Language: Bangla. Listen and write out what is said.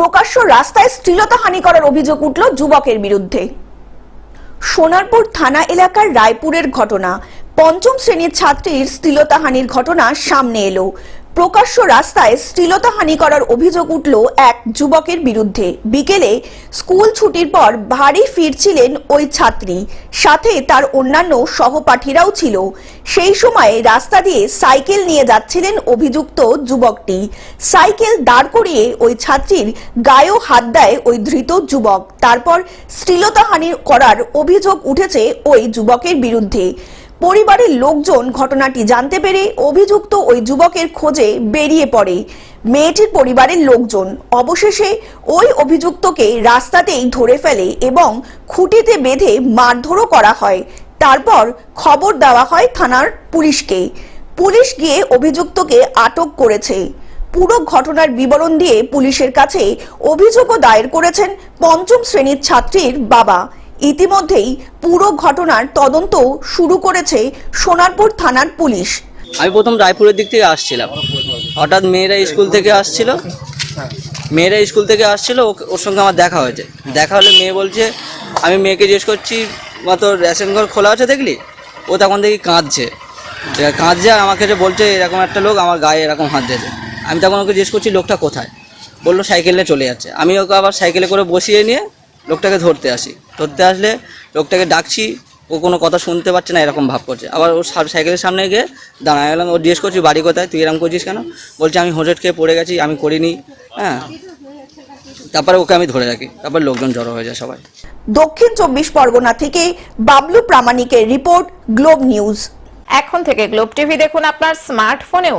প্রকাশ্য রাস্তায় শ্লীলতাহানি করার অভিযোগ উঠল যুবকের বিরুদ্ধে। সোনারপুর থানা এলাকার রায়পুরের ঘটনা। পঞ্চম শ্রেণির ছাত্রীর শ্লীলতাহানির ঘটনা সামনে এলো। প্রকাশ্য রাস্তায় শ্লীলতাহানি করার অভিযোগ উঠল এক যুবকের বিরুদ্ধে। বিকেলে স্কুল ছুটির পর ভারী ফিরছিলেন ওই ছাত্রী। সাথে তার অন্যান্য সহপাঠীরাও ছিল। সেই সময় রাস্তা দিয়ে সাইকেল নিয়ে যাচ্ছিলেন অভিযুক্ত যুবকটি। সাইকেল দাঁড় করিয়ে ওই ছাত্রীর গায়েও হাত দেয় ওই ধৃত যুবক। তারপর শ্লীলতাহানি করার অভিযোগ উঠেছে ওই যুবকের বিরুদ্ধে। পরিবারের লোকজন ঘটনাটি জানতে পেরে অভিযুক্ত ওই যুবকের খোঁজে বেরিয়ে পড়ে। মেয়েটির পরিবারের লোকজন অবশেষে ওই অভিযুক্তকে রাস্তাতেই ধরে ফেলে এবং খুঁটিতে বেঁধে মারধরও করা হয়। তারপর খবর দেওয়া হয় থানার পুলিশকে। পুলিশ গিয়ে অভিযুক্তকে আটক করেছে। পুরো ঘটনার বিবরণ দিয়ে পুলিশের কাছে অভিযোগও দায়ের করেছেন পঞ্চম শ্রেণির ছাত্রীর বাবা। ইতিমধ্যেই পুরো ঘটনার তদন্ত শুরু করেছে সোনারপুর থানার পুলিশ। আমি প্রথম রায়পুরের দিক থেকে আসছিলাম। হঠাৎ মেয়েরা স্কুল থেকে আসছিল। মেয়েরা স্কুল থেকে আসছিল ওর সঙ্গে আমার দেখা হয়েছে। দেখা হলে মেয়ে বলছে, আমি মেয়েকে জিজ্ঞেস করছি, মা, তোর রেশন ঘর খোলা আছে দেখলি? ও তখন দেখি কাঁদছে। কাঁদছে আর আমাকে যে বলছে, এরকম একটা লোক আমার গায়ে এরকম হাত দিয়েছে। আমি তখন ওকে জিজ্ঞেস করছি, লোকটা কোথায়? বলল, সাইকেল চলে যাচ্ছে। আমি ওকে আবার সাইকেলে করে বসিয়ে নিয়ে লোকটাকে ধরতে আসি। ধরতে আসলে লোকটাকে ডাকছি ও কোনো কথা শুনতে পাচ্ছে না এরকম ভাব করছে। আবার ও সাইকেলের সামনে গিয়ে দাঁড়ায় গেলাম ও জিজ্ঞেস করছি বাড়ি কোথায়? তুই এরকম করছিস কেন? বলছে আমি হোঁচট খেয়ে পড়ে গেছি আমি করিনি। হ্যাঁ। তারপরে ওকে আমি ধরে রাখি। তারপর লোকজন জড়ো হয়ে যায় সবাই। দক্ষিণ চব্বিশ পরগনা থেকে বাবলু প্রামাণিকের রিপোর্ট গ্লোব নিউজ। এখন থেকে গ্লোব টিভি দেখুন আপনার স্মার্টফোনেও।